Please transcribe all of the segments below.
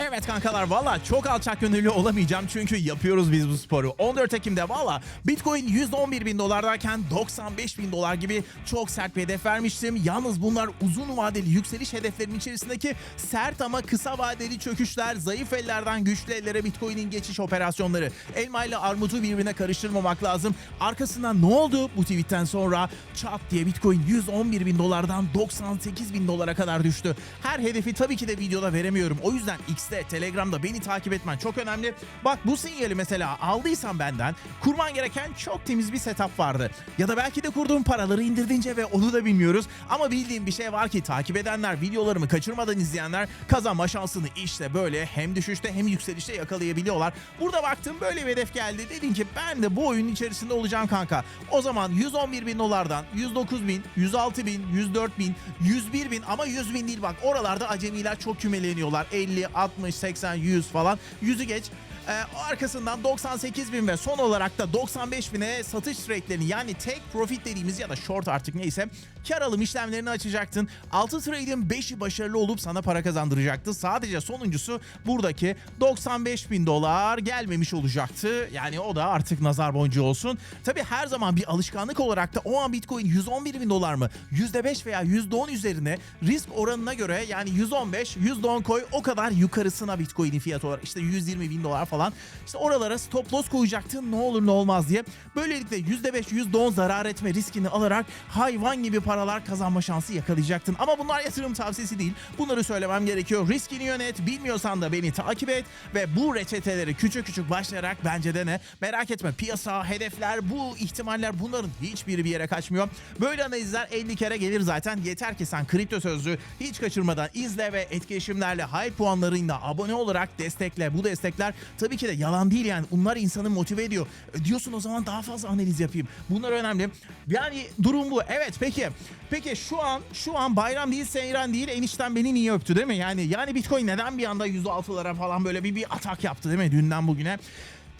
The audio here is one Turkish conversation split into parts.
Evet kankalar valla çok alçak gönüllü olamayacağım çünkü yapıyoruz biz bu sporu. 14 Ekim'de valla Bitcoin 111 bin dolardayken 95 bin dolar gibi çok sert bir hedef vermiştim. Yalnız bunlar uzun vadeli yükseliş hedeflerinin içerisindeki sert ama kısa vadeli çöküşler, zayıf ellerden güçlü ellere Bitcoin'in geçiş operasyonları. Elma ile armutu birbirine karıştırmamak lazım. Arkasından ne oldu bu tweetten sonra? Çat diye Bitcoin 111 bin dolardan 98 bin dolara kadar düştü. Her hedefi tabii ki de videoda veremiyorum. O yüzden X'te, Telegram'da beni takip etmen çok önemli. Bak bu sinyali mesela aldıysan benden kurman gereken çok temiz bir setup vardı. Ya da belki de kurduğum paraları indirdince ve onu da bilmiyoruz. Ama bildiğim bir şey var ki takip edenler, videolarımı kaçırmadan izleyenler kazanma şansını işte böyle hem düşüşte hem yükselişte yakalayabiliyorlar. Burada baktım böyle bir hedef geldi. Dedin ki ben de bu oyunun içerisinde olacağım kanka. O zaman 111 bin dolardan 109 bin, 106 bin, 104 bin, 101 bin ama 100 bin değil bak. Oralarda acemiler çok kümeleniyorlar. 50, 60, 80, 100 falan. 100'ü geç. Ee, arkasından 98 bin ve son olarak da 95 bine satış trade'lerini yani take profit dediğimiz ya da short artık neyse kar alım işlemlerini açacaktın. 6 trade'in 5'i başarılı olup sana para kazandıracaktı. Sadece sonuncusu buradaki 95 bin dolar gelmemiş olacaktı. Yani o da artık nazar boncuğu olsun. Tabi her zaman bir alışkanlık olarak da o an Bitcoin 111 bin dolar mı? %5 veya %10 üzerine risk oranına göre yani 115, %10 koy o kadar yukarısına Bitcoin'in fiyatı olarak işte 120 bin dolar falan. İşte oralara stop loss koyacaktın ne olur ne olmaz diye. Böylelikle %5, %10 zarar etme riskini alarak hayvan gibi paralar kazanma şansı yakalayacaktın. Ama bunlar yatırım tavsiyesi değil. Bunları söylemem gerekiyor. Riskini yönet. Bilmiyorsan da beni takip et ve bu reçeteleri küçük küçük başlayarak bence dene. Merak etme piyasa, hedefler, bu ihtimaller bunların hiçbiri bir yere kaçmıyor. Böyle analizler 50 kere gelir zaten. Yeter ki sen kripto sözlüğü hiç kaçırmadan izle ve etkileşimlerle high puanlarıyla abone olarak destekle. Bu destekler tabii ki de yalan değil yani. Bunlar insanı motive ediyor. E, Diyorsun o zaman daha fazla analiz yapayım. Bunlar önemli. Yani durum bu. Evet peki. Peki şu an şu an bayram değil seyran değil enişten beni niye öptü değil mi? Yani yani Bitcoin neden bir anda 106'lara falan böyle bir, bir atak yaptı değil mi dünden bugüne?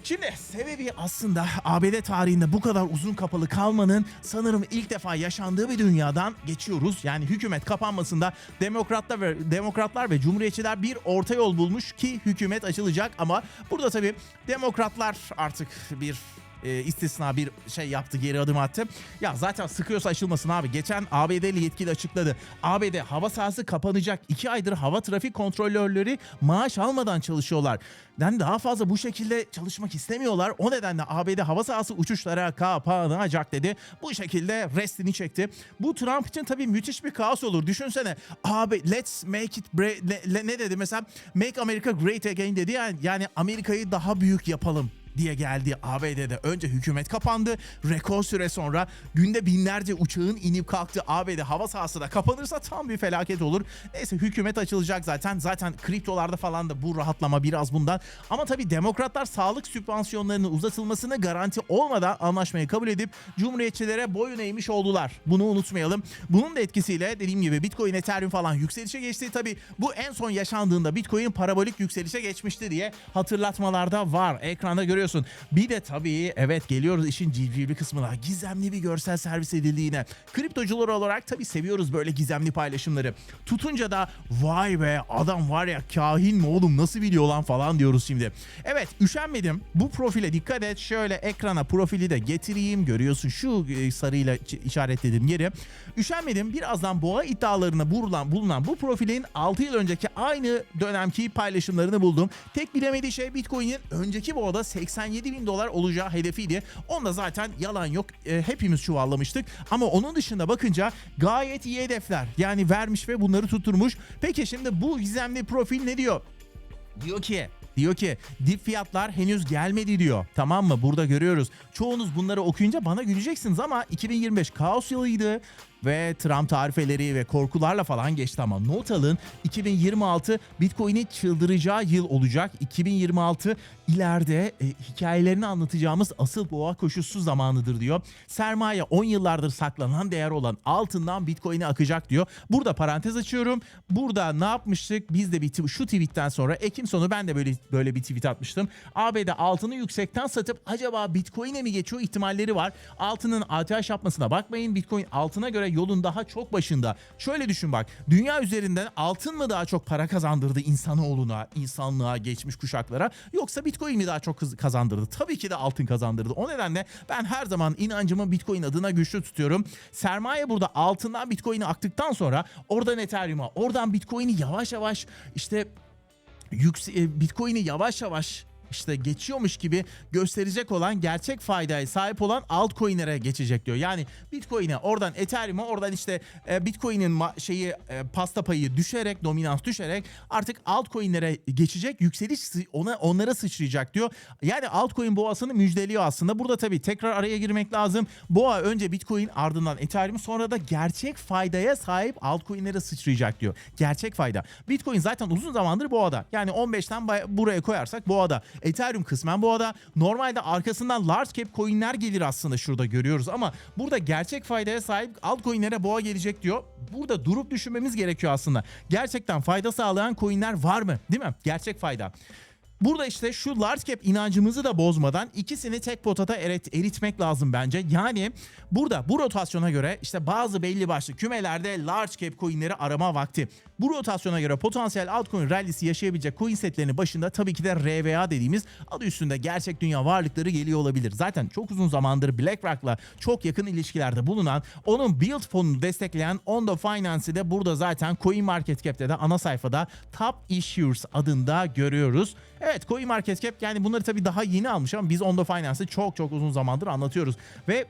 Şimdi sebebi aslında ABD tarihinde bu kadar uzun kapalı kalmanın sanırım ilk defa yaşandığı bir dünyadan geçiyoruz. Yani hükümet kapanmasında demokratlar ve demokratlar ve cumhuriyetçiler bir orta yol bulmuş ki hükümet açılacak ama burada tabii demokratlar artık bir e, istisna bir şey yaptı geri adım attı. Ya zaten sıkıyorsa açılmasın abi. Geçen ABD'li yetkili açıkladı. ABD hava sahası kapanacak. 2 aydır hava trafik kontrolörleri maaş almadan çalışıyorlar. Yani daha fazla bu şekilde çalışmak istemiyorlar. O nedenle ABD hava sahası uçuşlara kapanacak dedi. Bu şekilde restini çekti. Bu Trump için tabii müthiş bir kaos olur. Düşünsene abi let's make it ne- ne dedi mesela make America great again dedi yani, yani Amerika'yı daha büyük yapalım diye geldi ABD'de. Önce hükümet kapandı. Rekor süre sonra günde binlerce uçağın inip kalktı. ABD hava sahası da kapanırsa tam bir felaket olur. Neyse hükümet açılacak zaten. Zaten kriptolarda falan da bu rahatlama biraz bundan. Ama tabii demokratlar sağlık sübvansiyonlarının uzatılmasını garanti olmadan anlaşmayı kabul edip cumhuriyetçilere boyun eğmiş oldular. Bunu unutmayalım. Bunun da etkisiyle dediğim gibi Bitcoin, Ethereum falan yükselişe geçti. Tabii bu en son yaşandığında Bitcoin parabolik yükselişe geçmişti diye hatırlatmalarda var. Ekranda görüyorsun. Bir de tabii evet geliyoruz işin civcivli kısmına. Gizemli bir görsel servis edildiğine. Kriptocular olarak tabii seviyoruz böyle gizemli paylaşımları. Tutunca da vay be adam var ya kahin mi oğlum nasıl biliyor lan falan diyoruz şimdi. Evet üşenmedim. Bu profile dikkat et. Şöyle ekrana profili de getireyim. Görüyorsun şu e, sarıyla işaretledim yeri. Üşenmedim. Birazdan boğa iddialarına bulunan, bulunan bu profilin 6 yıl önceki aynı dönemki paylaşımlarını buldum. Tek bilemediği şey Bitcoin'in önceki boğada 87 bin dolar olacağı hedefiydi. Onda zaten yalan yok. E, hepimiz çuvallamıştık. Ama onun dışında bakınca gayet iyi hedefler. Yani vermiş ve bunları tutturmuş. Peki şimdi bu gizemli profil ne diyor? Diyor ki Diyor ki dip fiyatlar henüz gelmedi diyor. Tamam mı? Burada görüyoruz. Çoğunuz bunları okuyunca bana güleceksiniz ama 2025 kaos yılıydı ve Trump tarifeleri ve korkularla falan geçti ama not alın 2026 Bitcoin'in çıldıracağı yıl olacak. 2026 ileride e, hikayelerini anlatacağımız asıl boğa koşusu zamanıdır diyor. Sermaye 10 yıllardır saklanan değer olan altından Bitcoin'e akacak diyor. Burada parantez açıyorum. Burada ne yapmıştık? Biz de bir şu tweetten sonra Ekim sonu ben de böyle böyle bir tweet atmıştım. ABD altını yüksekten satıp acaba Bitcoin'e mi geçiyor ihtimalleri var. Altının ATH yapmasına bakmayın. Bitcoin altına göre yolun daha çok başında. Şöyle düşün bak. Dünya üzerinden altın mı daha çok para kazandırdı insanoğluna, insanlığa, geçmiş kuşaklara yoksa Bitcoin mi daha çok kazandırdı? Tabii ki de altın kazandırdı. O nedenle ben her zaman inancımı Bitcoin adına güçlü tutuyorum. Sermaye burada altından Bitcoin'e aktıktan sonra oradan Ethereum'a, oradan Bitcoin'i yavaş yavaş işte e, Bitcoin'i yavaş yavaş işte geçiyormuş gibi gösterecek olan gerçek faydaya sahip olan altcoin'lere geçecek diyor. Yani Bitcoin'e oradan Ethereum'a oradan işte e, Bitcoin'in şeyi e, pasta payı düşerek dominans düşerek artık altcoin'lere geçecek yükseliş ona onlara sıçrayacak diyor. Yani altcoin boğasını müjdeliyor aslında. Burada tabii tekrar araya girmek lazım. Boğa önce Bitcoin ardından Ethereum sonra da gerçek faydaya sahip altcoin'lere sıçrayacak diyor. Gerçek fayda. Bitcoin zaten uzun zamandır boğada. Yani 15'ten bay- buraya koyarsak boğada. Ethereum kısmen boğada. Normalde arkasından large cap coin'ler gelir aslında şurada görüyoruz ama burada gerçek faydaya sahip altcoin'lere boğa gelecek diyor. Burada durup düşünmemiz gerekiyor aslında. Gerçekten fayda sağlayan coin'ler var mı? Değil mi? Gerçek fayda. Burada işte şu large cap inancımızı da bozmadan ikisini tek potada erit, eritmek lazım bence. Yani burada bu rotasyona göre işte bazı belli başlı kümelerde large cap coinleri arama vakti. Bu rotasyona göre potansiyel altcoin rallisi yaşayabilecek coin setlerinin başında tabii ki de RVA dediğimiz adı üstünde gerçek dünya varlıkları geliyor olabilir. Zaten çok uzun zamandır BlackRock'la çok yakın ilişkilerde bulunan, onun build fonunu destekleyen Ondo Finance'i de burada zaten CoinMarketCap'te de ana sayfada Top Issuers adında görüyoruz. Evet CoinMarketCap yani bunları tabii daha yeni almış ama biz Ondo Finance'ı çok çok uzun zamandır anlatıyoruz. Ve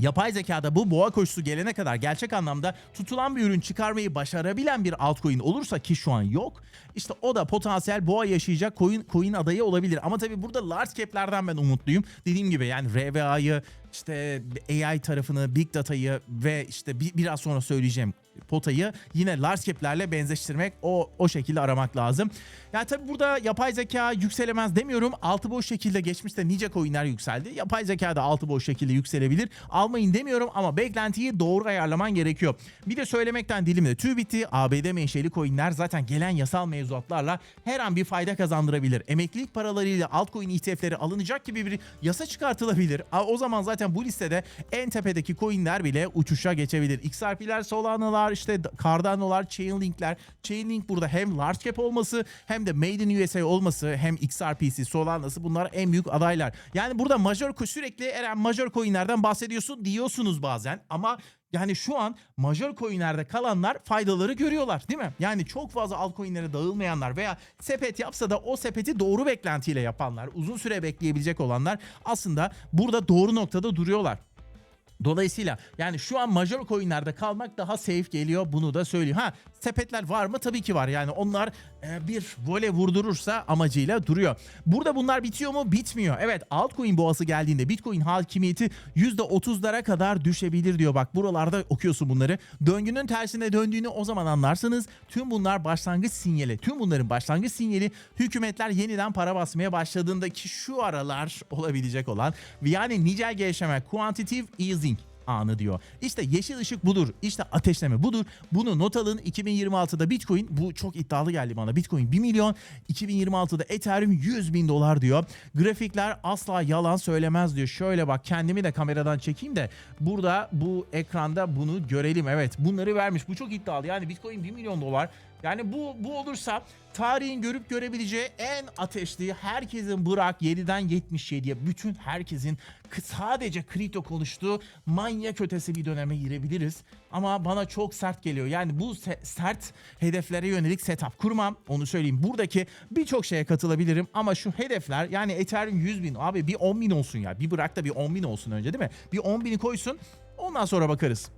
Yapay zekada bu boğa koşusu gelene kadar gerçek anlamda tutulan bir ürün çıkarmayı başarabilen bir altcoin olursa ki şu an yok. İşte o da potansiyel boğa yaşayacak coin, coin adayı olabilir. Ama tabii burada large cap'lerden ben umutluyum. Dediğim gibi yani RVA'yı işte AI tarafını, Big Data'yı ve işte bir, biraz sonra söyleyeceğim potayı yine large cap'lerle benzeştirmek o o şekilde aramak lazım. Yani tabii burada yapay zeka yükselemez demiyorum. Altı boş şekilde geçmişte nice coinler yükseldi. Yapay zeka da altı boş şekilde yükselebilir. Almayın demiyorum ama beklentiyi doğru ayarlaman gerekiyor. Bir de söylemekten dilimde tüy bitti. ABD menşeli coinler zaten gelen yasal mevzuatlarla her an bir fayda kazandırabilir. Emeklilik paralarıyla altcoin ETF'leri alınacak gibi bir yasa çıkartılabilir. O zaman zaten bu listede en tepedeki coinler bile uçuşa geçebilir. XRP'ler, Solana'lar, işte Cardano'lar, Chainlink'ler. Chainlink burada hem large cap olması hem de Made in USA olması hem XRP'si, Solana'sı bunlar en büyük adaylar. Yani burada major sürekli Eren major coinlerden bahsediyorsun diyorsunuz bazen ama yani şu an major coinlerde kalanlar faydaları görüyorlar değil mi? Yani çok fazla altcoinlere dağılmayanlar veya sepet yapsa da o sepeti doğru beklentiyle yapanlar, uzun süre bekleyebilecek olanlar aslında burada doğru noktada duruyorlar. Dolayısıyla yani şu an major coinlerde kalmak daha safe geliyor bunu da söyleyeyim. Ha sepetler var mı? Tabii ki var. Yani onlar e, bir vole vurdurursa amacıyla duruyor. Burada bunlar bitiyor mu? Bitmiyor. Evet altcoin boğası geldiğinde Bitcoin hakimiyeti %30'lara kadar düşebilir diyor. Bak buralarda okuyorsun bunları. Döngünün tersine döndüğünü o zaman anlarsınız. Tüm bunlar başlangıç sinyali. Tüm bunların başlangıç sinyali hükümetler yeniden para basmaya başladığındaki şu aralar olabilecek olan yani nicel gevşeme, quantitative easing anı diyor. İşte yeşil ışık budur. İşte ateşleme budur. Bunu not alın. 2026'da Bitcoin bu çok iddialı geldi bana. Bitcoin 1 milyon. 2026'da Ethereum 100 bin dolar diyor. Grafikler asla yalan söylemez diyor. Şöyle bak kendimi de kameradan çekeyim de burada bu ekranda bunu görelim. Evet bunları vermiş. Bu çok iddialı. Yani Bitcoin 1 milyon dolar. Yani bu bu olursa tarihin görüp görebileceği en ateşli herkesin bırak 7'den 77'ye bütün herkesin sadece kripto konuştuğu manyak ötesi bir döneme girebiliriz. Ama bana çok sert geliyor. Yani bu se- sert hedeflere yönelik setup kurmam. Onu söyleyeyim. Buradaki birçok şeye katılabilirim ama şu hedefler yani Ethereum 100 bin abi bir 10 bin olsun ya. Bir bırak da bir 10 bin olsun önce değil mi? Bir 10 bini koysun ondan sonra bakarız.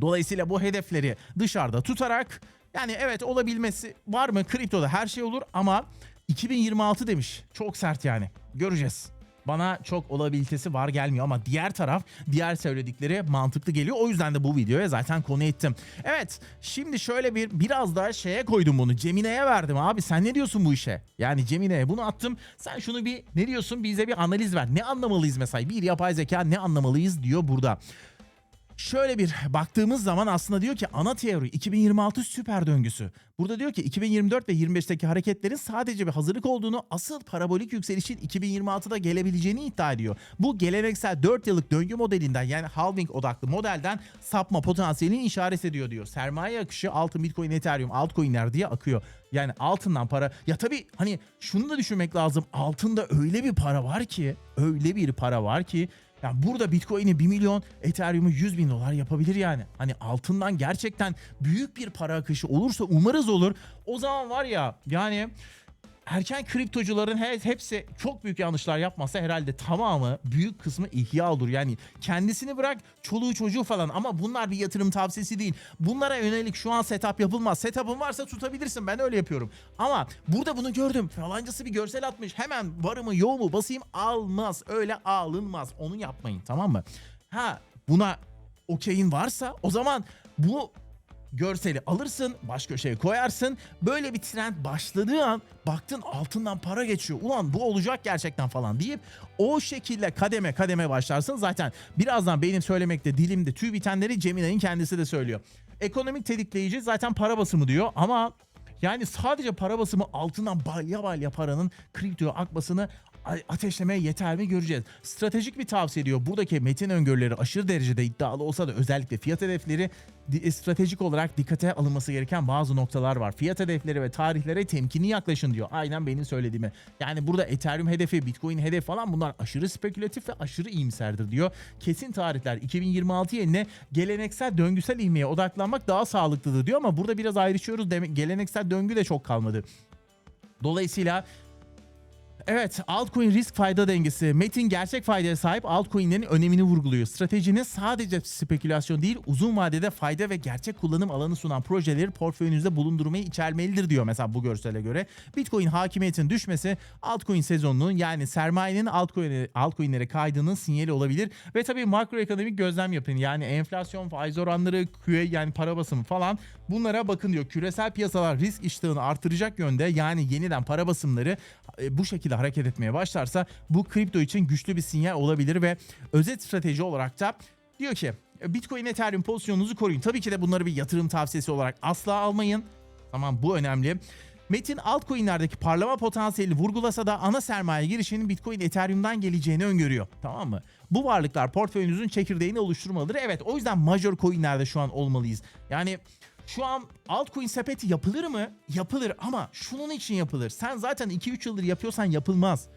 Dolayısıyla bu hedefleri dışarıda tutarak yani evet olabilmesi var mı? Kriptoda her şey olur ama 2026 demiş. Çok sert yani. Göreceğiz. Bana çok olabilitesi var gelmiyor ama diğer taraf diğer söyledikleri mantıklı geliyor. O yüzden de bu videoya zaten konu ettim. Evet şimdi şöyle bir biraz daha şeye koydum bunu. Cemine'ye verdim abi sen ne diyorsun bu işe? Yani Cemine'ye bunu attım. Sen şunu bir ne diyorsun bize bir analiz ver. Ne anlamalıyız mesela? Bir yapay zeka ne anlamalıyız diyor burada. Şöyle bir baktığımız zaman aslında diyor ki ana teori 2026 süper döngüsü. Burada diyor ki 2024 ve 25'teki hareketlerin sadece bir hazırlık olduğunu, asıl parabolik yükselişin 2026'da gelebileceğini iddia ediyor. Bu geleneksel 4 yıllık döngü modelinden yani halving odaklı modelden sapma potansiyelini işaret ediyor diyor. Sermaye akışı altın, bitcoin, ethereum, altcoin'ler diye akıyor. Yani altından para. Ya tabii hani şunu da düşünmek lazım. Altında öyle bir para var ki, öyle bir para var ki yani burada Bitcoin'i 1 milyon, Ethereum'u 100 bin dolar yapabilir yani. Hani altından gerçekten büyük bir para akışı olursa umarız olur. O zaman var ya yani erken kriptocuların he- hepsi çok büyük yanlışlar yapmasa herhalde tamamı büyük kısmı ihya olur. Yani kendisini bırak çoluğu çocuğu falan ama bunlar bir yatırım tavsiyesi değil. Bunlara yönelik şu an setup yapılmaz. Setup'ın varsa tutabilirsin ben öyle yapıyorum. Ama burada bunu gördüm. Falancası bir görsel atmış. Hemen varımı yoğumu basayım almaz. Öyle alınmaz. Onu yapmayın tamam mı? Ha buna okeyin varsa o zaman bu görseli alırsın, baş köşeye koyarsın. Böyle bir trend başladığı an baktın altından para geçiyor. Ulan bu olacak gerçekten falan deyip o şekilde kademe kademe başlarsın. Zaten birazdan benim söylemekte dilimde tüy bitenleri Cemile'nin kendisi de söylüyor. Ekonomik tetikleyici zaten para basımı diyor ama yani sadece para basımı altından balya balya paranın kriptoya akmasını ateşlemeye yeter mi göreceğiz. Stratejik bir tavsiye diyor. Buradaki metin öngörüleri aşırı derecede iddialı olsa da özellikle fiyat hedefleri di- stratejik olarak dikkate alınması gereken bazı noktalar var. Fiyat hedefleri ve tarihlere temkinli yaklaşın diyor. Aynen benim söylediğimi. Yani burada Ethereum hedefi, Bitcoin hedefi falan bunlar aşırı spekülatif ve aşırı iyimserdir diyor. Kesin tarihler 2026 yerine geleneksel döngüsel ivmeye odaklanmak daha sağlıklıdır diyor ama burada biraz ayrışıyoruz. Demek geleneksel döngü de çok kalmadı. Dolayısıyla Evet, altcoin risk fayda dengesi. Metin gerçek faydaya sahip altcoin'lerin önemini vurguluyor. Stratejinin sadece spekülasyon değil, uzun vadede fayda ve gerçek kullanım alanı sunan projeleri portföyünüzde bulundurmayı içermelidir diyor mesela bu görsele göre. Bitcoin hakimiyetin düşmesi altcoin sezonunun yani sermayenin altcoin, altcoin'lere kaydığının sinyali olabilir. Ve tabii makroekonomik gözlem yapın. Yani enflasyon, faiz oranları, QE yani para basımı falan bunlara bakın diyor. Küresel piyasalar risk iştahını artıracak yönde yani yeniden para basımları e, bu şekilde hareket etmeye başlarsa bu kripto için güçlü bir sinyal olabilir ve özet strateji olarak da diyor ki Bitcoin Ethereum pozisyonunuzu koruyun. Tabii ki de bunları bir yatırım tavsiyesi olarak asla almayın. Tamam bu önemli. Metin altcoin'lerdeki parlama potansiyeli vurgulasa da ana sermaye girişinin Bitcoin Ethereum'dan geleceğini öngörüyor. Tamam mı? Bu varlıklar portföyünüzün çekirdeğini oluşturmalıdır. Evet o yüzden major coin'lerde şu an olmalıyız. Yani şu an altcoin sepeti yapılır mı? Yapılır ama şunun için yapılır. Sen zaten 2-3 yıldır yapıyorsan yapılmaz.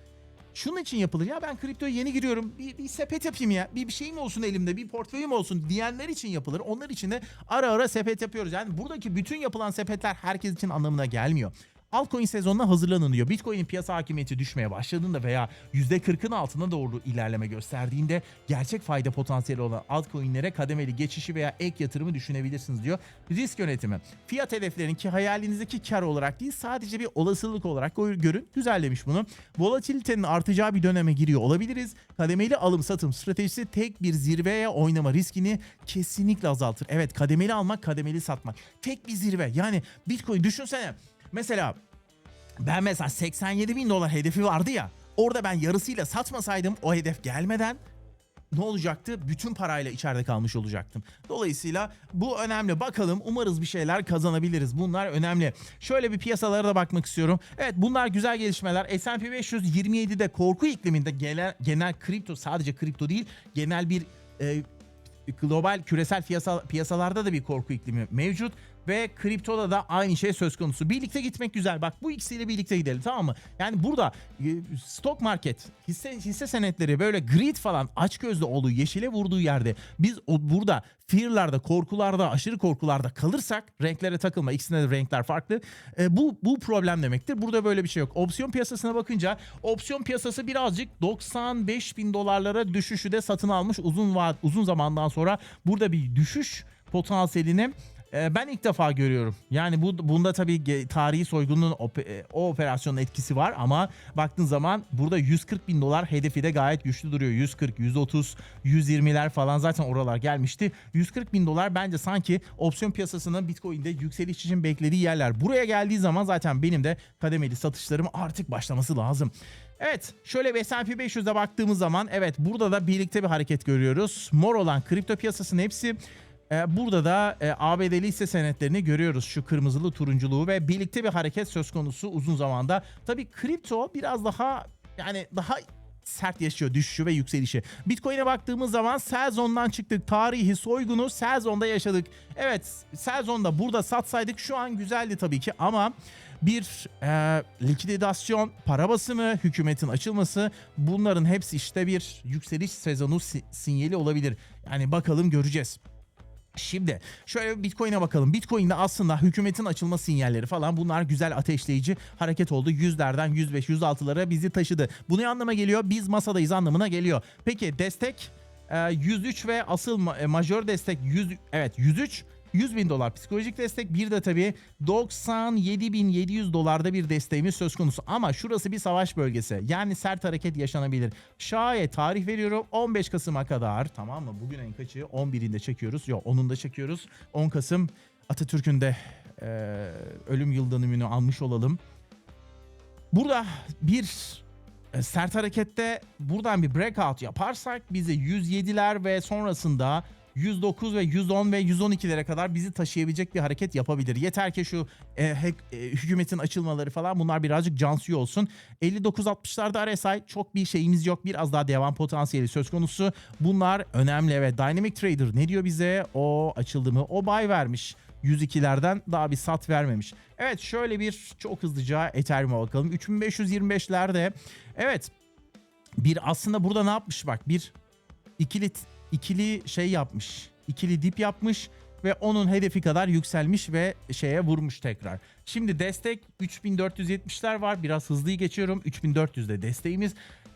Şunun için yapılır. Ya ben kriptoya yeni giriyorum. Bir, bir sepet yapayım ya. Bir, bir şeyim olsun elimde. Bir portföyüm olsun diyenler için yapılır. Onlar için de ara ara sepet yapıyoruz. Yani buradaki bütün yapılan sepetler herkes için anlamına gelmiyor. Altcoin sezonuna hazırlanın diyor. Bitcoin'in piyasa hakimiyeti düşmeye başladığında veya %40'ın altına doğru ilerleme gösterdiğinde gerçek fayda potansiyeli olan altcoin'lere kademeli geçişi veya ek yatırımı düşünebilirsiniz diyor. Risk yönetimi. Fiyat hedeflerin ki hayalinizdeki kar olarak değil sadece bir olasılık olarak gör- görün. Güzellemiş bunu. Volatilitenin artacağı bir döneme giriyor olabiliriz. Kademeli alım satım stratejisi tek bir zirveye oynama riskini kesinlikle azaltır. Evet kademeli almak kademeli satmak. Tek bir zirve yani Bitcoin düşünsene. Mesela ben mesela 87 bin dolar hedefi vardı ya. Orada ben yarısıyla satmasaydım o hedef gelmeden ne olacaktı? Bütün parayla içeride kalmış olacaktım. Dolayısıyla bu önemli. Bakalım umarız bir şeyler kazanabiliriz. Bunlar önemli. Şöyle bir piyasalara da bakmak istiyorum. Evet bunlar güzel gelişmeler. S&P 527'de korku ikliminde genel, genel kripto sadece kripto değil genel bir e, global küresel piyasa, piyasalarda da bir korku iklimi mevcut ve kriptoda da aynı şey söz konusu. Birlikte gitmek güzel. Bak bu ikisiyle birlikte gidelim tamam mı? Yani burada e, stock market, hisse hisse senetleri böyle greed falan aç gözlü olduğu, yeşile vurduğu yerde biz o burada fear'larda, korkularda, aşırı korkularda kalırsak renklere takılma. İkisinde de renkler farklı. E, bu bu problem demektir. Burada böyle bir şey yok. Opsiyon piyasasına bakınca opsiyon piyasası birazcık 95 bin dolarlara düşüşü de satın almış uzun uzun zamandan sonra burada bir düşüş potansiyelini e, ben ilk defa görüyorum. Yani bu bunda tabii tarihi soygunun e, o operasyonun etkisi var ama baktığın zaman burada 140 bin dolar hedefi de gayet güçlü duruyor. 140, 130, 120'ler falan zaten oralar gelmişti. 140 bin dolar bence sanki opsiyon piyasasının Bitcoin'de yükseliş için beklediği yerler. Buraya geldiği zaman zaten benim de kademeli satışlarım artık başlaması lazım. Evet şöyle bir S&P 500'e baktığımız zaman evet burada da birlikte bir hareket görüyoruz. Mor olan kripto piyasasının hepsi Burada da e, ABD'li hisse senetlerini görüyoruz. Şu kırmızılı turunculuğu ve birlikte bir hareket söz konusu uzun zamanda. Tabii kripto biraz daha yani daha sert yaşıyor düşüşü ve yükselişi. Bitcoin'e baktığımız zaman sell zone'dan çıktık. Tarihi soygunu sell zone'da yaşadık. Evet sell zone'da burada satsaydık şu an güzeldi tabii ki ama bir e, likidasyon, para basımı, hükümetin açılması bunların hepsi işte bir yükseliş sezonu si- sinyali olabilir. Yani bakalım göreceğiz. Şimdi şöyle Bitcoin'e bakalım. Bitcoin'de aslında hükümetin açılma sinyalleri falan bunlar güzel ateşleyici hareket oldu. Yüzlerden 105, 106'lara bizi taşıdı. Bu ne anlama geliyor? Biz masadayız anlamına geliyor. Peki destek e, 103 ve asıl e, majör destek 100 evet 103 100 bin dolar psikolojik destek bir de tabii 97.700 dolarda bir desteğimiz söz konusu. Ama şurası bir savaş bölgesi yani sert hareket yaşanabilir. Şayet tarih veriyorum 15 Kasım'a kadar tamam mı? Bugün en kaçı? 11'inde çekiyoruz. Yok 10'unda çekiyoruz. 10 Kasım Atatürk'ün de e, ölüm yıl dönümünü almış olalım. Burada bir e, sert harekette buradan bir breakout yaparsak bizi 107'ler ve sonrasında 109 ve 110 ve 112'lere kadar bizi taşıyabilecek bir hareket yapabilir. Yeter ki şu e, hack- e, hükümetin açılmaları falan bunlar birazcık can suyu olsun. 59-60'larda RSI çok bir şeyimiz yok. Biraz daha devam potansiyeli söz konusu. Bunlar önemli ve Dynamic Trader ne diyor bize? O açıldı mı? O buy vermiş. 102'lerden daha bir sat vermemiş. Evet şöyle bir çok hızlıca Ethereum'a bakalım. 3525'lerde evet bir aslında burada ne yapmış bak bir ikili ikili şey yapmış. İkili dip yapmış ve onun hedefi kadar yükselmiş ve şeye vurmuş tekrar. Şimdi destek 3470'ler var. Biraz hızlıyı geçiyorum. 3400'de desteğimiz.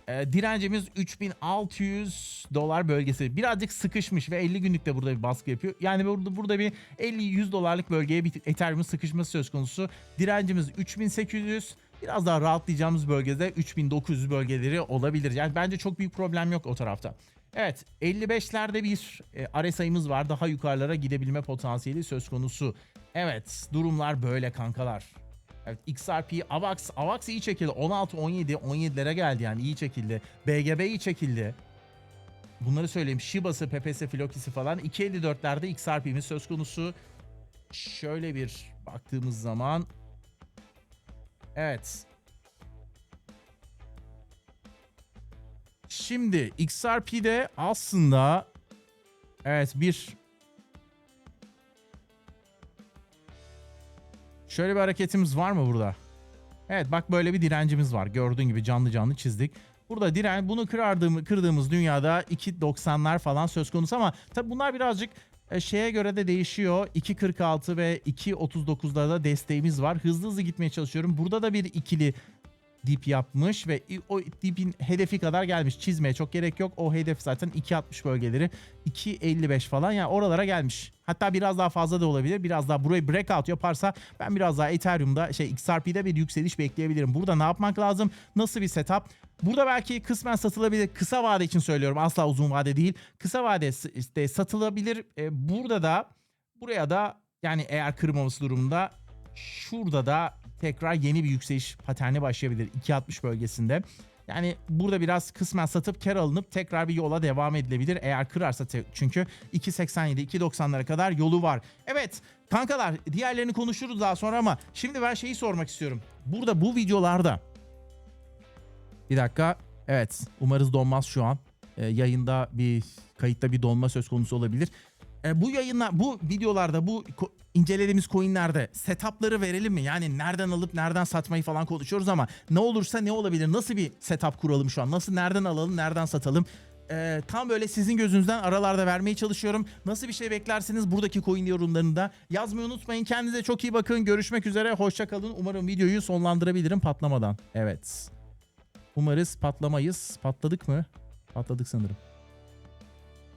Ee, direncimiz 3600 dolar bölgesi. Birazcık sıkışmış ve 50 günlük de burada bir baskı yapıyor. Yani burada burada bir 50-100 dolarlık bölgeye bir Ethereum'un sıkışması söz konusu. Direncimiz 3800. Biraz daha rahatlayacağımız bölgede 3900 bölgeleri olabilir. Yani bence çok büyük problem yok o tarafta. Evet 55'lerde bir e, RSI'miz var. Daha yukarılara gidebilme potansiyeli söz konusu. Evet durumlar böyle kankalar. Evet XRP, AVAX, AVAX iyi çekildi. 16, 17, 17'lere geldi yani iyi çekildi. BGB iyi çekildi. Bunları söyleyeyim. Shiba'sı, PPS, Flokisi falan 2.54'lerde XRP'miz söz konusu. Şöyle bir baktığımız zaman Evet. Şimdi XRP'de aslında evet bir şöyle bir hareketimiz var mı burada? Evet bak böyle bir direncimiz var. Gördüğün gibi canlı canlı çizdik. Burada diren bunu kırdığımız, kırdığımız dünyada 2.90'lar falan söz konusu ama tabi bunlar birazcık e, şeye göre de değişiyor. 2.46 ve 2.39'da da desteğimiz var. Hızlı hızlı gitmeye çalışıyorum. Burada da bir ikili dip yapmış ve o dipin hedefi kadar gelmiş. Çizmeye çok gerek yok. O hedef zaten 2.60 bölgeleri. 2.55 falan yani oralara gelmiş. Hatta biraz daha fazla da olabilir. Biraz daha burayı breakout yaparsa ben biraz daha Ethereum'da şey XRP'de bir yükseliş bekleyebilirim. Burada ne yapmak lazım? Nasıl bir setup? Burada belki kısmen satılabilir. Kısa vade için söylüyorum. Asla uzun vade değil. Kısa vade işte satılabilir. E, burada da buraya da yani eğer kırmaması durumunda şurada da tekrar yeni bir yükseliş paterni başlayabilir 2.60 bölgesinde. Yani burada biraz kısmen satıp kar alınıp tekrar bir yola devam edilebilir eğer kırarsa çünkü 2.87 2.90'lara kadar yolu var. Evet kankalar diğerlerini konuşuruz daha sonra ama şimdi ben şeyi sormak istiyorum. Burada bu videolarda bir dakika evet umarız donmaz şu an. Ee, yayında bir kayıtta bir donma söz konusu olabilir. Ee, bu yayınlar bu videolarda bu incelediğimiz coinlerde setupları verelim mi? Yani nereden alıp nereden satmayı falan konuşuyoruz ama ne olursa ne olabilir? Nasıl bir setup kuralım şu an? Nasıl nereden alalım, nereden satalım? Ee, tam böyle sizin gözünüzden aralarda vermeye çalışıyorum. Nasıl bir şey beklersiniz buradaki coin yorumlarında? Yazmayı unutmayın. Kendinize çok iyi bakın. Görüşmek üzere. Hoşça kalın. Umarım videoyu sonlandırabilirim patlamadan. Evet. Umarız patlamayız. Patladık mı? Patladık sanırım.